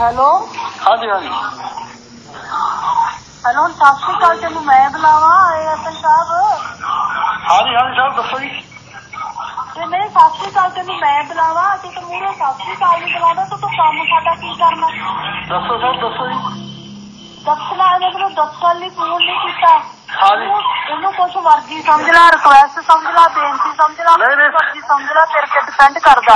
Hello? ਹਾਂਜੀ ਹਾਂਜੀ। Hello ਸਤਿ ਸ਼੍ਰੀ ਅਕਾਲ ਤੈਨੂੰ ਮੈਂ ਬੁਲਾਵਾਂ ਐਸਐਨ ਸਾਹਿਬ ਹਾਂਜੀ ਹਾਂਜੀ ਸਾਹਿਬ ਦੱਸੋ ਜੀ। ਤੇ ਨਹੀਂ ਸਤਿ ਸ਼੍ਰੀ ਅਕਾਲ ਤੈਨੂੰ ਮੈਂ ਬੁਲਾਵਾਂ ਤੂੰ ਤਾਂ ਮੂਰੇ ਸਤਿ ਸ਼੍ਰੀ ਅਕਾਲ ਨਹੀਂ ਬੁਲਾਉਂਦਾ ਤੂੰ ਤਾਂ ਕੰਮ ਸਾਡਾ ਕੀ ਕਰਨਾ? ਦੱਸੋ ਸਾਹਿਬ ਦੱਸੋ ਜੀ। ਦੱਸਣਾ ਇਹਨੇ ਮੈਨੂੰ ਦੱਸਣ ਲਈ ਫੋਨ ਨਹੀਂ ਕੀਤਾ। ਹਾਂਜੀ। ਇਹਨੂੰ ਕੁਛ ਮਰਜ਼ੀ ਸਮਝ ਲੈ ਰਿਕੁਐਸਟ ਸਮਝ ਲੈ ਬੇਨਤੀ ਸਮਝ ਲੈ ਨਹੀਂ, ਨਹੀਂ। ਮਰਜ਼ੀ ਸਮਝ ਲੈ ਤੇਰੇ ਤੇ ਡਿਪੈਂਡ ਕਰਦਾ।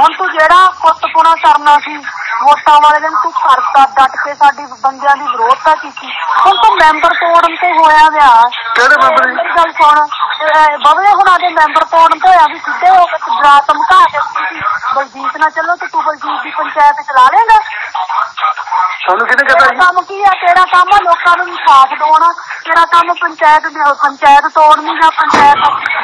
ਹੁਣ ਤੂੰ ਜਿਹੜਾ ਕੁੱਤਪੁਣਾ ਕਰਨਾ ਸੀ? ਵੋਟਾਂ ਵਾਲੇ ਦਿਨ ਤੂੰ ਕਰਤਾ ਡਟ ਕੇ ਸਾਡੀ ਬੰਦਿਆਂ ਦੀ ਵਿਰੋਧਤਾ ਕੀਤੀ। ਹੁਣ ਤੂੰ ਮੈਂਬਰ ਤੋੜਨ ਤੇ ਹੋਇਆ ਵਿਆ ਕਿਹੜੇ ਮੈਂਬਰ ਜੀ? ਗੱਲ ਸੁਣ। ਬਬਲੇ ਹੁਣਾਂ ਦੇ ਮੈਂਬਰ ਤੋੜਨ ਤੇ ਹੋਇਆ ਵੀ ਸਿੱਧੇ ਹੋ ਕੇ ਡਰਾ ਧਮਕਾ ਕੇ ਬਲਜੀਤ ਨਾਲ ਚੱਲੋ ਤੇ ਤੂੰ ਬਲਜੀਤ ਦੀ ਪੰਚਾਇਤ ਚਲਾ ਲੇਗਾ ਤੁਹਾਨੂੰ ਕਿਹਨੇ ਕਹਤਾ ਕੰਮ ਕੀ ਆ? ਤੇਰਾ ਕੰਮ ਆ? ਲੋਕਾਂ ਨੂੰ ਇਨਸਾਫ ਦਿਵਾਉਣਾ। ਤੇਰਾ ਕੰਮ ਪੰਚਾਇਤ ਦੀ ਪੰਚਾਇਤ ਤੋੜਨੀ ਜਾਂ ਪੰਚਾਇਤ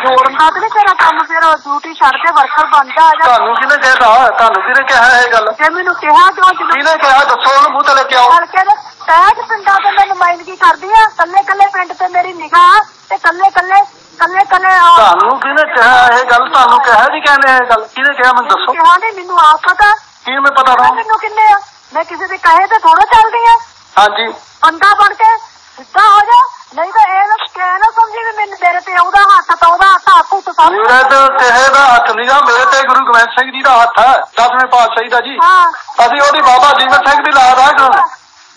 ਜੋੜਨ ਦਾ ਤੇ ਨੀ ਤੇਰਾ ਕੰਮ ਫਿਰ ਡਿਊਟੀ ਛੱਡ ਕੇ ਵਰਕਰ ਬਣ ਜਾ ਆ ਜਾ। ਤੁਹਾਨੂੰ ਕਿਹਨੇ ਕਹਿਤਾ ਤੁਹਾਨੂੰ ਕਿਹਨੇ ਕਿਹਾ ਇਹ ਗੱਲ? ਜੇ ਮੈਨੂੰ ਕਿਹਾ ਕਿਉਂ ਜਦੋਂ ਕਿਹਨੇ ਕਿਹਾ? ਦੱਸੋ ਉਹਨੂੰ ਮੂੰਹ ਤੇ ਲੈ ਕੇ ਆਓ ਹਲਕੇ ਦੇ। 65 ਪਿੰਡਾਂ ਤੇ ਮੈਂ ਨੁਮਾਇੰਦਗੀ ਕਰਦੀ ਆ? ਕੱਲੇ ਕੱਲੇ ਪਿੰਡ ਤੇ ਮੇਰੀ ਨਿਗਾਹ ਤੇ ਕੱਲੇ ਕੱਲੇ ਕੱਲੇ ਕੱਲੇ ਤੁਹਾਨੂੰ ਕਿਹਨੇ ਕਿਹਾ ਇਹ ਗੱਲ? ਤੁਹਾਨੂੰ ਕਿਹਾ ਜੀ ਕਹਿੰਦੇ ਇਹ ਗੱਲ? ਕਿਹਨੇ ਕਿਹਾ ਮੈਨੂੰ ਦੱਸੋ? ਕਿਹਾ ਨਹੀਂ ਮੈਨੂੰ ਆਪ ਪਤਾ। ਕੀ ਮੈਂ ਪਤਾ ਨਾ ਮੈਨੂੰ ਕਿੰਨੇ ਆ? ਮੈਂ ਕਿਸੇ ਦੇ ਕਹੇ ਤੇ ਥੋੜਾ ਚੱਲਦੀ ਆ। ਹਾਂਜੀ। ਬੰਦਾ ਬਣ ਕੇ ਸਿੱਧਾ ਹੋ ਜਾ ਨਹੀਂ ਤਾਂ ਇਹ ਨਾ ਕਹਿ ਨਾ ਸਮਝੀ ਵੀ ਮੈਨੂੰ ਮੇਰੇ ਤੇ ਉਹਦਾ ਹੱਥ ਤਾਂ ਉਹਦਾ ਹੱਥ ਉੱਤ ਸਭ ਮੇਰੇ ਤੇ ਕਿਸੇ ਦਾ ਹੱਥ ਨਹੀਂਗਾ ਮੇਰੇ ਤੇ ਗੁਰੂ ਗੋਬਿੰਦ ਸਿੰਘ ਜੀ ਦਾ ਹੱਥ ਹੈ ਦਸਵੇਂ ਪਾਤਸ਼ਾਹੀ ਦਾ ਜੀ। ਹਾਂ। ਅਸੀਂ ਉਹਦੀ ਬਾਬਾ ਜੀਵਨ ਸਿੰਘ ਦੀ ਲਾਦ ਆ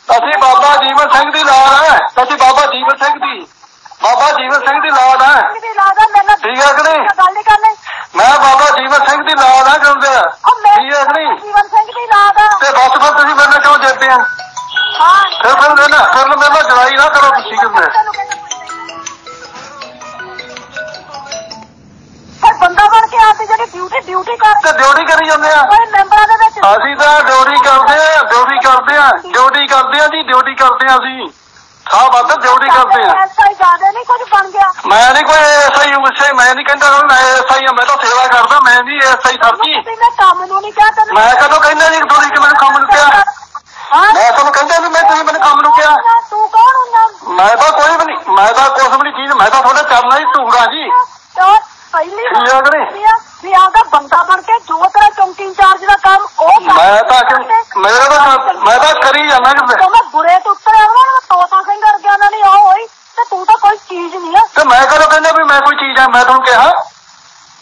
ਅਸੀਂ ਬਾਬਾ ਜੀਵਨ ਸਿੰਘ ਦੀ ਲਾਦ ਹੈ ਅਸੀਂ ਬਾਬਾ ਜੀਵਨ ਸਿੰਘ ਦੀ ਬਾਬਾ ਜੀਵਨ ਸਿੰਘ ਦੀ ਲਾਦ ਹੈ ਠੀਕ ਹੈ ਕਿ ਨਹੀਂ? ਮੈਂ ਬਾਬਾ ਜੀਵਨ ਸਿੰਘ ਦੀ ਲਾਦ ਆ ਕਹਿੰਦੇ ਆ ਠੀਕ ਹੈ ਕਿ ਨਹੀਂ? ਜੀਵਨ ਸਿੰਘ ਦੀ ਲਾਦਾ ਤੇ ਬਸ ਫਿਰ ਤੁਸੀਂ ਮੇਰੇ ਨਾਲ ਕਿਉਂ ਜਿੱਤਦੇ ਆ ਹਾਂ। ਫਿਰ ਫਿਰ ਮੇਰੇ ਨਾਲ ਫਿਰ ਮੇਰੇ ਨਾਲ ਜਵਾਈ ਨਾ ਕਰੋ ਤੁਸੀਂ ਕਿਵੇਂ ਤੇ ਡਿਊਟੀ ਡਿਊਟੀ ਕਰ ਤੇ ਡਿਊਟੀ ਕਰੀ ਜਾਂਦੇ ਆ। ਓਏ ਮੈਂਬਰਾਂ ਦੇ ਵਿੱਚ ਅਸੀਂ ਤਾਂ ਡਿਊਟੀ ਕਰਦੇ ਆ ਡਿਊਟੀ ਕਰਦੇ ਆ ਡਿਊਟੀ ਕਰਦੇ ਆ ਜੀ ਡਿਊਟੀ ਕਰਦੇ ਆ ਅਸੀਂ। ਸਾਹ ਵੱਧ ਡਿਊਟੀ ਕਰਦੇ ਆ। ਐਸਾ ਹੀ ਜ਼ਿਆਦਾ ਨਹੀਂ ਕੁਝ ਬਣ ਗਿਆ। ਮੈਂ ਨਹੀਂ ਕੋਈ ਐਸਆਈ ਉਸੇ ਮੈਂ ਨਹੀਂ ਕਹਿੰਦਾ ਮੈਂ ਐਸਆਈ ਆ ਮੈਂ ਤਾਂ ਸੇਵਾ ਕਰਦਾ ਮੈਂ ਨਹੀਂ ਐਸਆਈ ਸਰ ਜੀ ਮੈਂ ਕੰਮ ਨੂੰ ਨਹੀਂ ਕਿਹਾ ਤੈਨੂੰ। ਮੈਂ ਕਦੋਂ ਕਹਿੰਦਾ ਨਹੀਂ ਤੁਸੀਂ ਕਿ ਮੈਨੂੰ ਕੰਮ ਨੂੰ ਕਿਹਾ? ਮੈਂ ਤੁਹਾਨੂੰ ਕਹਿੰਦਾ ਵੀ ਮੈਂ ਤੁਸੀਂ ਮੈਨੂੰ ਕੰਮ ਨੂੰ ਕਿਹਾ। ਤੂੰ ਕੌਣ ਹੁੰਦਾ? ਮੈਂ ਤਾਂ ਕੋਈ ਵੀ ਨਹੀਂ ਮੈਂ ਤਾਂ ਕੁਛ ਵੀ ਨਹੀਂ ਚੀਜ਼ ਮੈਂ ਤਾਂ ਤੁਹਾਡੇ ਚਰਨਾਂ ਹੀ ਧੂਗਾ ਜੀ। ਪਹਿਲੀ ਠੀਕ ਆ ਕਿ ਨਹੀਂ? ਵੀ ਆ- ਵੀ ਆਪਦਾ ਬੰਦਾ ਬਣ ਕੇ ਜੋ ਤੇਰਾ ਚੌਂਕੀ ਇੰਚਾਰਜ ਦਾ ਕੰਮ ਉਹ ਕਰ। ਮੈਂ ਤਾਂ ਕਿ- ਮੇਰਾ ਤਾਂ ਕੰਮ- ਮੈਂ ਤਾਂ ਕਰੀ ਜਾਂਦਾ ਤੇ ਕਿਤੇ। ਮੈਂ ਬੁਰੇ ਤੋਂ ਉੱਤਰ ਆਉਣਾ ਨਾ ਤੋਤਾ ਸਿੰਘ ਵਰਗਿਆਂ ਨਾਲ ਨਹੀਂ ਉਹ ਹੋਈ ਤੇ ਤੂੰ ਤਾਂ ਕੋਈ ਚੀਜ਼ ਨਹੀਂ ਆ। ਤੇ ਮੈਂ ਕਦੋਂ ਕਹਿੰਦਾ ਵੀ ਮੈਂ ਕੋਈ ਚੀਜ਼ ਆ ਮੈਂ ਤੁਹਾਨੂੰ ਕਿਹਾ।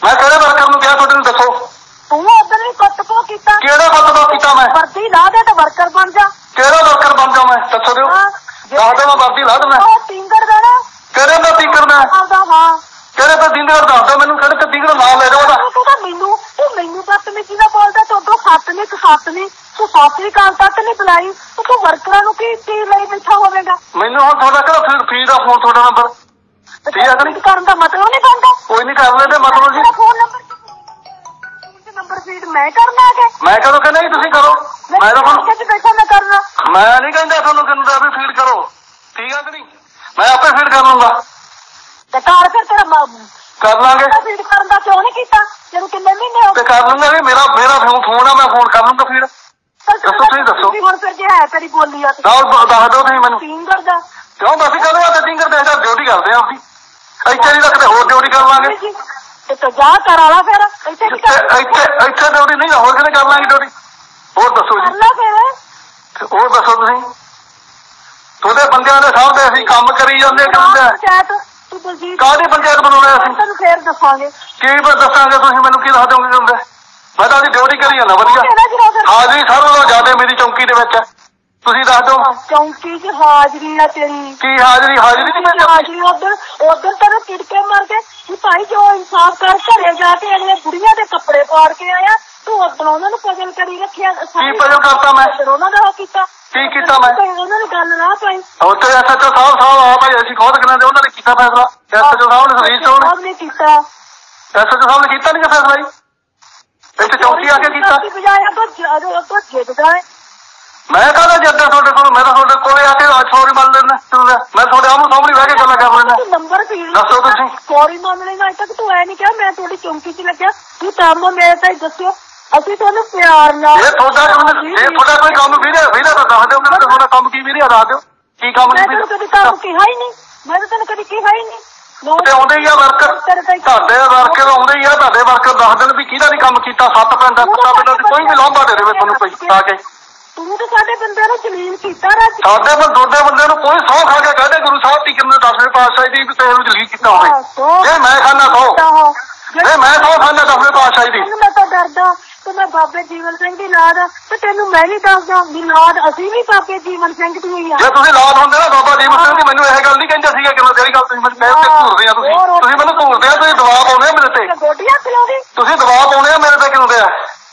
ਮੈਂ ਕਿਹੜੇ ਵਰਕਰ ਨੂੰ ਕਿਹਾ ਤੁਹਾਡੇ ਨੂੰ ਦੱਸੋ? ਤੂੰ ਉਦੋਂ ਵੀ ਕੁੱਟ ਕੋ ਕੀਤਾ। ਕਿਹੜਾ ਬਦਲਾ ਕੀਤਾ ਮੈਂ? ਵਰਦੀ ਲਾ ਦੇ ਤੇ ਵਰਕਰ ਬਣ ਜਾ। ਕਿਹੜਾ ਵਰਕਰ ਬਣ ਜਾ ਮੈਂ? ਦੱਸੋ ਦਿਓ। ਹਾਂ। ਦੱਸ ਦਿਓ ਮੈਂ ਵਰਦੀ ਲਾ ਦਵਾਂ ਉਹ ਟਿੰਗੜ ਦੇਣਾ ਕਿਹੜੇ ਦਾ ਟੀਕਰ ਦਾ? ਆਪਦਾ ਹਾਂ ਕਿਹੜੇ ਤੇ ਦਿੰਦੇ ਦੱਸ ਦਿਓ ਮੈਨੂੰ ਕਿਹੜੇ ਤੇ ਟੀਕਰ ਨਾਮ ਲੈ ਉਹਦਾ। ਤੂੰ ਤਾਂ ਮੈਨੂੰ ਤੂੰ ਮੈਨੂੰ ਬਦਤਮੀਜ਼ੀ ਨਾਲ ਬੋਲਦਾ? ਤੂੰ ਉਦੋਂ ਸੱਤ ਨਹੀਂ ਤੂੰ ਸੱਤ ਨਹੀਂ ਤੂੰ ਸਾਸਰੀ ਕਾਲ ਤੱਕ ਨਹੀਂ ਬੁਲਾਈ। ਤੇ ਤੂੰ ਵਰਕਰਾਂ ਨੂੰ ਕੀ ਕੀ ਲਈ ਬੈਠਾ ਹੋਵੇਗਾ? ਮੈਨੂੰ ਹੁਣ ਤੁਹਾਡਾ ਕਿਹੜਾ ਫੀਡ ਫੀਡ ਦਾ ਫੋਨ ਤੁਹਾਡਾ ਨੰਬਰ ਤੇ ਠੀਕ ਆ ਕਿ ਨਹੀਂ? ਕਰਨ ਦਾ ਮਤਲਬ ਨਹੀਂ ਬਣਦਾ। ਕੋਈ ਨਹੀਂ ਕਰ ਲੈਂਦੇ ਮਤਲਬ ਜੀ। ਫੋਨ ਨੰਬਰ ਨੰਬਰ ਫੀਡ ਮੈਂ ਕਰਨਾ ਹੈ ਮੈਂ ਕਦੋਂ ਕਹਿੰਦਾ ਜੀ ਤੁਸੀਂ ਕਰੋ? ਮੈਂ ਤਾਂ ਹੁਣ ਕਿੱਥੇ ਬੈਠਾ ਮੈਂ ਕਰਨਾ? ਮੈਂ ਨਹੀਂ ਕਹਿੰਦਾ ਤੁਹਾਨੂੰ ਕਹਿੰਦਾ ਵੀ ਫੀਡ ਕਰੋ। ਠੀਕ ਆ ਕਿ ਨਹੀਂ? ਮੈਂ ਆਪੇ ਫੀਡ ਕਰ ਲੂੰਗਾ ਤੇ ਘਰ ਫਿਰ ਤੇਰਾ ਕਰ ਲਾਂਗੇ। ਫੀਡ ਕਰਨ ਦਾ ਕਿਉਂ ਨਹੀਂ ਕੀਤਾ? ਜਦੋਂ ਕਿੰਨੇ ਮਹੀਨੇ ਹੋ ਤੇ ਕਰ ਲੂੰਗਾ ਵੀ ਮੇਰਾ ਮੇਰਾ ਫੋਨ ਫੋਨ ਆ ਮੈਂ ਫੋਨ ਕਰ ਲੂੰਗਾ ਫੀਡ ਦੱਸੋ ਤੁਸੀਂ ਦੱਸੋ। ਵੀ ਹੁਣ ਫਿਰ ਜੇ ਹੈ ਤੇਰੀ ਬੋਲੀ ਆ ਤੇ। ਦੱਸ ਦੱਸ ਦਿਓ ਤੁਸੀਂ ਮੈਨੂੰ। ਸਿੰਗਰ ਦਾ। ਕਿਉਂ ਅਸੀਂ ਕਦੋਂ ਆ ਤੇ ਟਿੰਗਰ ਦੇ ਦਾ ਡਿਊਟੀ ਕਰਦੇ ਆ ਆਪਦੀ। ਇੱਥੇ ਨਹੀਂ ਤਾਂ ਕਿਤੇ ਹੋਰ ਡਿਊਟੀ ਕਰ ਲਾਂਗੇ। ਤੇ ਤੂੰ ਜਾ ਕਰ ਆਲਾ ਫਿਰ ਇੱਥੇ ਕੀ ਇੱਥੇ ਕਰ ਇੱਥੇ ਇੱਥੇ ਡਿਊਟੀ ਨਹੀਂ ਹੋਰ ਕਿਤੇ ਕਰ ਲਾਂਗੇ ਡਿਊਟੀ ਹੋਰ ਦੱਸੋ ਕਰ ਜੀ ਲੈ ਫਿਰ। ਤੇ ਹੋਰ ਦੱਸੋ ਤੁਸੀਂ। ਤੁਹਾਡੇ ਬੰਦਿਆਂ ਦੇ ਸਾਹਮਣੇ ਅਸੀਂ ਕੰਮ ਕਰੀ ਜਾਂਦੇ ਕਰਦੇ ਆ ਪੰਚਾਇਤ ਤੂੰ ਬਲਜੀਤ ਕਾਹਦੀ ਪੰਚਾਇਤ ਬਣਾਉਣੇ ਅਸੀਂ? ਤੈਨੂੰ ਫੇਰ ਦੱਸਾਂਗੇ। ਕੀ ਬਸ ਦੱਸਾਂਗੇ ਤੁਸੀਂ? ਮੈਨੂੰ ਕੀ ਦੱਸ ਦਿਓਗੇ ਹੁੰਦੇ ਮੈਂ ਤਾਂ ਉਹਦੀ ਡਿਊਟੀ ਕਰੀ ਜਾਂਦਾ ਵਧੀਆ। ਹਾਜ਼ਰੀ ਸਾਰਿਆਂ ਨਾਲੋਂ ਜ਼ਿਆਦਾ ਮੇਰੀ ਚੌਂਕੀ ਦੇ ਵਿੱਚ ਹੈ। ਤੁਸੀਂ ਦੱਸ ਦਿਓ। ਚੌਂਕੀ 'ਚ ਹਾਜ਼ਰੀ ਆ ਤੇਰੀ। ਕੀ ਹਾਜ਼ਰੀ? ਹਾਜ਼ਰੀ ਨਹੀਂ ਮੈਂ ਹਾਜ਼ਰੀ ਉਧਰ ਉਧਰ ਤੈਨੂੰ ਟਿੜਕੇ ਮਾਰ ਕੇ ਵੀ ਭਾਈ ਜੋ ਇਨਸਾਫ ਕਰ ਘਰੇ ਜਾ ਕੇ ਅਗਲੇ ਬੁੜੀਆਂ ਦੇ ਕੱਪੜੇ ਪਾੜ ਕੇ ਆਇਆ ਤੂੰ ਉਧਰ ਉਹਨਾਂ ਨੂੰ ਪਜਲ ਕਰੀ ਰੱਖਿਆ ਕੀ ਪਜਲ ਕਰਤਾ ਮੈਂ? ਉਹਨਾਂ ਦਾ ਕੀਤਾ। ਕੀ ਕੀਤਾ ਮੈਂ ਤੇ ਉਹਨਾਂ ਨੂੰ ਗੱਲ ਨਾ ਪਾਈ ਉੱਥੇ ਐਸਐਚਓ ਸਾਹਿਬ ਸਾਹਿਬ ਆ ਭਾਈ ਅਸੀਂ ਖੁਦ ਕਿਨਾਂ ਉਹਨਾਂ ਨੇ ਕੀਤਾ ਫੈਸਲਾ ਐਸਐਚਓ ਸਾਹਿਬ ਨੇ ਸਰੀਰ ਤੋਂ ਸਾਹਿਬ ਨੇ ਕੀਤਾ ਐਸਐਚਓ ਸਾਹਿਬ ਨੇ ਕੀਤਾ ਨਹੀਂ ਫੈਸਲਾ ਜੀ ਇੱਥੇ ਚੌਂਕੀ ਆ ਕੇ ਕੀਤਾ ਬਜਾਇਆ ਤਾਂ ਜਦੋਂ ਤੋਂ ਜਿੱਦਦਾ ਹੈ ਮੈਂ ਕਹਦਾ ਜੱਦਾ ਤੁਹਾਡੇ ਕੋਲ ਮੈਂ ਤਾਂ ਤੁਹਾਡੇ ਕੋਲੇ ਆ ਕੇ ਸੌਰੀ ਮੰਨ ਲੈਣਾ ਮੈਂ ਤੁਹਾਡੇ ਆਮੂ ਸਾਹਮਣੇ ਬਹਿ ਕੇ ਗੱਲਾਂ ਕਰ ਲੈਣਾ ਤੂੰ ਨੰਬਰ ਫੀਡ ਦੱਸੋ ਤੁਸੀਂ। ਸੌਰੀ ਮੰਨ ਲੈਣਾ ਅਜੇ ਤੱਕ ਤੂੰ ਐ ਨਹੀਂ ਕਿਹਾ ਮੈਂ ਤੁਹਾਡੀ ਚੌਂਕੀ 'ਚ ਲੱਗਿਆ ਤੂੰ ਕੰਮ ਮੇਰੇ ਤਾਂ ਦੱਸਿਓ ਅਸੀਂ ਤੁਹਾਨੂੰ ਪਿਆਰ ਨਾਲ ਇਹ ਤੁਹਾਡਾ ਕੰਮ ਇਹ ਤੁਹਾਡਾ ਕੋਈ ਕੰਮ ਵੀਰੇ ਵੀਰੇ ਤਾਂ ਦੱਸ ਦਿਓ ਕਿ ਤੁਹਾਡਾ ਕੰਮ ਕੀ ਵੀਰੇ ਦੱਸ ਦਿਓ। ਕੀ ਕੰਮ ਮੈਂ ਨਹੀਂ ਵੀਰੇ? ਕਦੀ ਕੰਮ ਕਿਹਾ ਹੀ ਨਹੀਂ। ਮੈਂ ਤਾਂ ਤੈਨੂੰ ਕਦੀ ਕਿਹਾ ਹੀ ਨਹੀਂ। ਤੇ ਆਉਂਦੇ ਹੀ ਆ ਵਰਕਰ ਤੁਹਾਡੇ ਵਰਕਰ ਆਉਂਦੇ ਹੀ ਆ ਤੁਹਾਡੇ ਵਰਕਰ ਦੱਸ ਦੇਣ ਵੀ ਕਿਹਦਾ ਨਹੀਂ ਕੰਮ ਕੀਤਾ ਸੱਤ ਪਿੰਡ ਸੱਤਾ ਪਿੰਡ ਦੀ ਕੋਈ ਵੀ ਲਾਂਭਾ ਦੇ ਦੇਵੇ ਤੁਹਾਨੂੰ ਕੋਈ ਆ ਕੇ। ਤੂੰ ਤਾਂ ਸਾਡੇ ਬੰਦਿਆਂ ਨੂੰ ਜ਼ਲੀਲ ਕੀਤਾ ਰਾਜ। ਸਾਡੇ ਦੋਡੇ ਬੰਦੇ ਨੂੰ ਕੋਈ ਸੌ ਖਾ ਕੇ ਕਹਦੇ ਗੁਰੂ ਸਾਹਿਬ ਦੀ ਕਿੰਨੇ ਦਸਵੇਂ ਪਾਤਸ਼ਾਹੀ ਦੀ ਤੇਰੇ ਨੂੰ ਜਲੀਲ ਕੀਤਾ ਹੋਵੇ। ਜੇ ਮੈਂ ਖਾਣਾ ਸੌ। ਜੇ ਮੈਂ ਸੌ ਖਾਣਾ ਦਸਵੇਂ ਪਾਤਸ਼ਾਹੀ ਦੀ। ਮੈਂ ਤਾਂ ਡਰਦਾ। ਤੇ ਮੈਂ ਬਾਬੇ ਜੀਵਨ ਸਿੰਘ ਦੀ ਲਾਦ ਤੇ ਤੈਨੂੰ ਮੈਂ ਵੀ ਦੱਸਦਾ ਵੀ ਲਾਦ ਅਸੀਂ ਵੀ ਬਾਬੇ ਜੀਵਨ ਸਿੰਘ ਦੀ ਹੋਈ ਆ। ਜੇ ਤੁਸੀਂ ਲਾਦ ਹੁੰਦੇ ਨਾ ਬਾਬਾ ਦੀਪ ਸਿੰਘ ਦੀ ਮੈਨੂੰ ਇਹ ਗੱਲ ਨਹੀਂ ਕਹਿੰਦੇ ਸੀਗੇ ਕਿ ਜਿਹੜੀ ਗੱਲ ਤੁਸੀਂ ਮੈਨੂੰ ਕਹਿ ਕੇ ਘੂਰਦੇ ਆ ਤੁਸੀਂ। ਤੁਸੀਂ ਮੈਨੂੰ ਘੂਰਦੇ ਆ ਤੁਸੀਂ ਦਬਾਅ ਪਾਉਂਦੇ ਆ ਮੇਰੇ ਤੇ। ਤੇ ਗੋਡੀਆਂ ਖਿਲਾਉਂਦੀ। ਤੁਸੀਂ ਦਬਾਅ ਪਾਉਂਦੇ ਆ ਮੇਰੇ ਤੇ ਕਿਉਂ ਦੇ ਆ?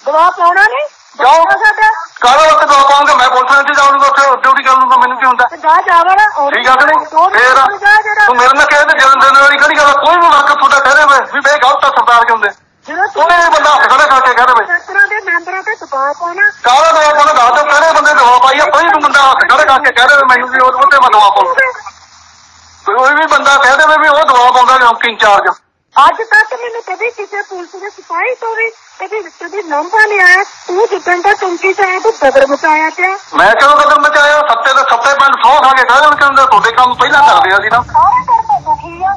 ਦਵਾ ਪਾਉਣਾ ਨਹੀਂ? ਸਾਡਾ? ਕਾਹਦੇ ਵਾਸਤੇ ਦਬਾਅ ਪਾਉਂਗੇ? ਮੈਂ ਪੁਲਿਸ ਵਿੱਚ ਜਾਊਂਗਾ ਉੱਥੇ ਡਿਊਟੀ ਕਰ ਲੂੰਗਾ ਮੈਨੂੰ ਕੀ ਹੁੰਦਾ? ਤੇ ਜਾ ਜਾਵੜ ਠੀਕ ਆ ਨਹੀਂ? ਫੇਰ ਤੂੰ ਮੇਰੇ ਨਾਲ ਕਹਿੰਦੇ ਜਨਮ ਦਿਨ ਵਾਲੀ ਕਿਹੜੀ ਗੱਲ? ਕੋਈ ਵੀ ਵਰਕ ਤੁਹਾਡਾ ਕਹਿ ਦੇਵੇ ਵੀ ਬੇ ਗਲਤ ਆ ਸਰਦਾਰ ਕਿਉਂ ਦੇ ਜਦੋਂ ਕੋਈ ਵੀ ਬੰਦਾ ਹੱਥ ਖੜਾ ਕਰਕੇ ਕਹਿ ਦੇਵੇ। ਸੈਕਟਰਾਂ ਦੇ ਮੈਂਬਰਾਂ ਤੇ ਦਬਾਅ ਪਾਉਣਾ। ਕਾਹਦਾ ਦਬਾਅ ਪਾਉਣਾ? ਦੱਸ ਦਿਓ ਕਿਹੜੇ ਬੰਦੇ ਦਬਾਅ ਪਾਈ ਆ ਕੋਈ ਵੀ ਬੰਦਾ ਹੱਥ ਖੜਾ ਕਰਕੇ ਕਹਿ ਦੇਵੇ ਮੈਨੂੰ ਵੀ ਉਹਦੇ ਉੱਤੇ ਮੈਂ ਦਬਾਅ ਪਾਉਂਦਾ ਕੋਈ ਵੀ ਬੰਦਾ ਕਹਿ ਦੇਵੇ ਵੀ ਉਹ ਦਬਾਅ ਪਾਉਂਦਾ ਚੌਂਕੀ ਇੰਚਾਰਜ। ਅੱਜ ਤੱਕ ਮੈਨੂੰ ਕਦੇ ਕਿਸੇ ਪੁਲਿਸ ਦੇ ਸਿਪਾਹੀ ਤੋਂ ਵੀ ਕਦੇ ਕਦੇ ਨੰਬਰ ਨਹੀਂ ਆਇਆ। ਤੂੰ ਜਿੱਦਣ ਦਾ ਚੌਂਕੀ ਚ ਆਇਆ ਤੂੰ ਬਦਰ ਮਚਾਇਆ ਪਿਆ। ਮੈਂ ਕਿਉਂ ਕਦਮ ਮਚਾਇਆ? ਸੱਤੇ ਦੇ ਸੱਤੇ ਪਿੰਡ ਸੌ ਖਾ ਕੇ ਕਹਿ ਦੇਣ ਕਿ ਤੁਹਾਡੇ ਕੰਮ ਪਹਿਲਾਂ ਕਰਦੇ ਆ ਸੀ ਨਾ। ਸਾਰੇ ਤੋਂ ਦੁਖੀ ਆ।